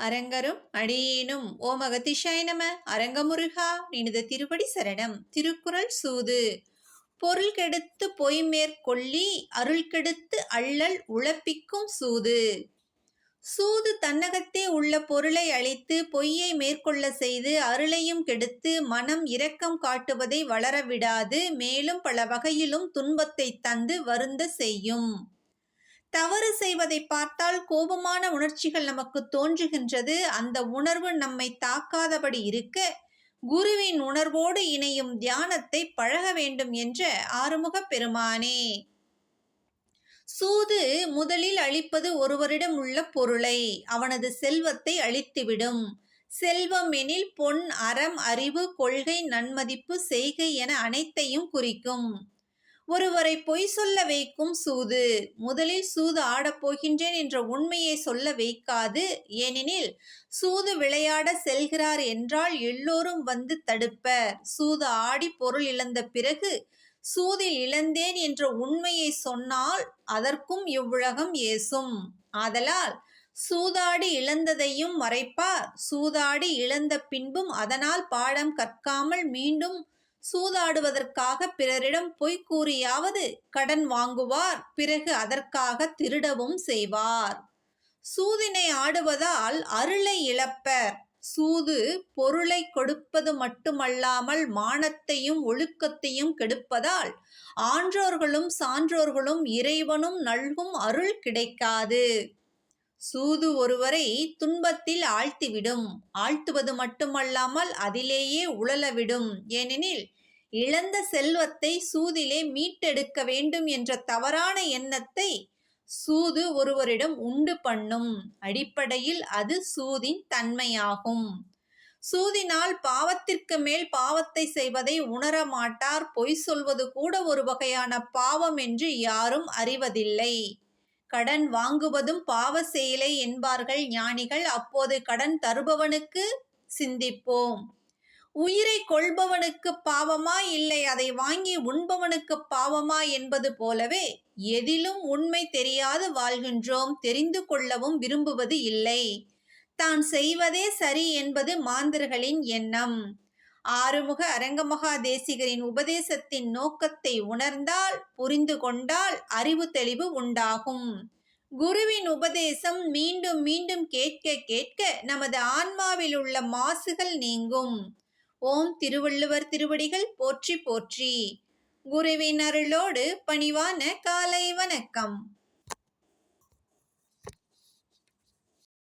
அரங்கரும் அடியேனும். ஓ மகதிஷாய நம. அரங்கமுருகா நினித திருப்படி சரணம். திருக்குறள் சூது. பொருள் கெடுத்து பொய் மேற்கொள்ளி அருள் கெடுத்து அள்ளல் உழப்பிக்கும் சூது. சூது தன்னகத்தே உள்ள பொருளை அழித்து பொய்யை மேற்கொள்ள செய்து அருளையும் கெடுத்து மனம் இரக்கம் காட்டுவதை வளரவிடாது மேலும் பல வகையிலும் துன்பத்தை தந்து வருந்த செய்யும். தவறு செய்வதை பார்த்தால் கோபமான உணர்ச்சிகள் நமக்கு தோன்றுகின்றது. அந்த உணர்வு நம்மை தாக்காதபடி இருக்க குருவின் உணர்வோடு இணையும் தியானத்தை பழக வேண்டும் என்ற ஆறுமுக பெருமானே. சூது முதலில் அழிப்பது ஒருவரிடம் உள்ள பொருளை அவனது செல்வத்தை அழித்துவிடும். செல்வம் எனில் பொன் அறம் அறிவு கொள்கை நன்மதிப்பு செய்கை என அனைத்தையும் குறிக்கும். ஒருவரை பொய் சொல்ல வைக்கும் சூது. முதலில் சூது ஆடப் போகின்றேன் என்ற உண்மையை சொல்ல வைக்காது. ஏனெனில் சூது விளையாட செல்கிறார் என்றால் எல்லோரும் வந்து தடுப்பர். சூது ஆடி பொருள் இழந்த பிறகு சூதில் இழந்தேன் என்ற உண்மையை சொன்னால் அதற்கும் இவ்வுலகம் ஏசும். ஆதலால் சூதாடி இழந்ததையும் மறைப்பார். சூதாடி இழந்த பின்பும் அதனால் பாடம் கற்காமல் மீண்டும் சூதாடுவதற்காக பிறரிடம் பொய் கூறியாவது கடன் வாங்குவார் பிறகு அதற்காக திருடவும் செய்வார். சூதினை ஆடுவதால் அருளை இழப்பர். சூது பொருளை கொடுப்பது மட்டுமல்லாமல் மானத்தையும் ஒழுக்கத்தையும் கெடுப்பதால் ஆன்றோர்களும் சான்றோர்களும் இறைவனும் நல்கும் அருள் கிடைக்காது. சூது ஒருவரை துன்பத்தில் ஆழ்த்திவிடும். ஆழ்த்துவது மட்டுமல்லாமல் அதிலேயே உழலவிடும். ஏனெனில் இழந்த செல்வத்தை சூதிலே மீட்டெடுக்க வேண்டும் என்ற தவறான எண்ணத்தை சூது ஒருவரிடம் உண்டு பண்ணும். அடிப்படையில் அது சூதின் தன்மையாகும். சூதினால் பாவத்திற்கு மேல் பாவத்தை செய்வதை உணர மாட்டார். பொய் சொல்வது கூட ஒரு வகையான பாவம் என்று யாரும் அறிவதில்லை. கடன் வாங்குவதும் பாவ செயலை என்பார்கள் ஞானிகள். அப்போது கடன் தருபவனுக்கு சிந்திப்போம். உயிரை கொள்பவனுக்கு பாவமா இல்லை அதை வாங்கி உண்பவனுக்கு பாவமா என்பது போலவே எதிலும் உண்மை தெரியாது வாழ்கின்றோம் தெரிந்து கொள்ளவும் விரும்புவது இல்லை. தான் செய்வதே சரி என்பது மாந்தர்களின் எண்ணம். ஆறுமுக அரங்கமகா தேசிகரின் உபதேசத்தின் நோக்கத்தை உணர்ந்தால் புரிந்து கொண்டால் அறிவு தெளிவு உண்டாகும். குருவின் உபதேசம் மீண்டும் மீண்டும் கேட்க கேட்க நமது ஆன்மாவில் உள்ள மாசுகள் நீங்கும். ஓம் திருவள்ளுவர் திருவடிகள் போற்றி போற்றி. குருவின் அருளோடு பணிவான காலை வணக்கம்.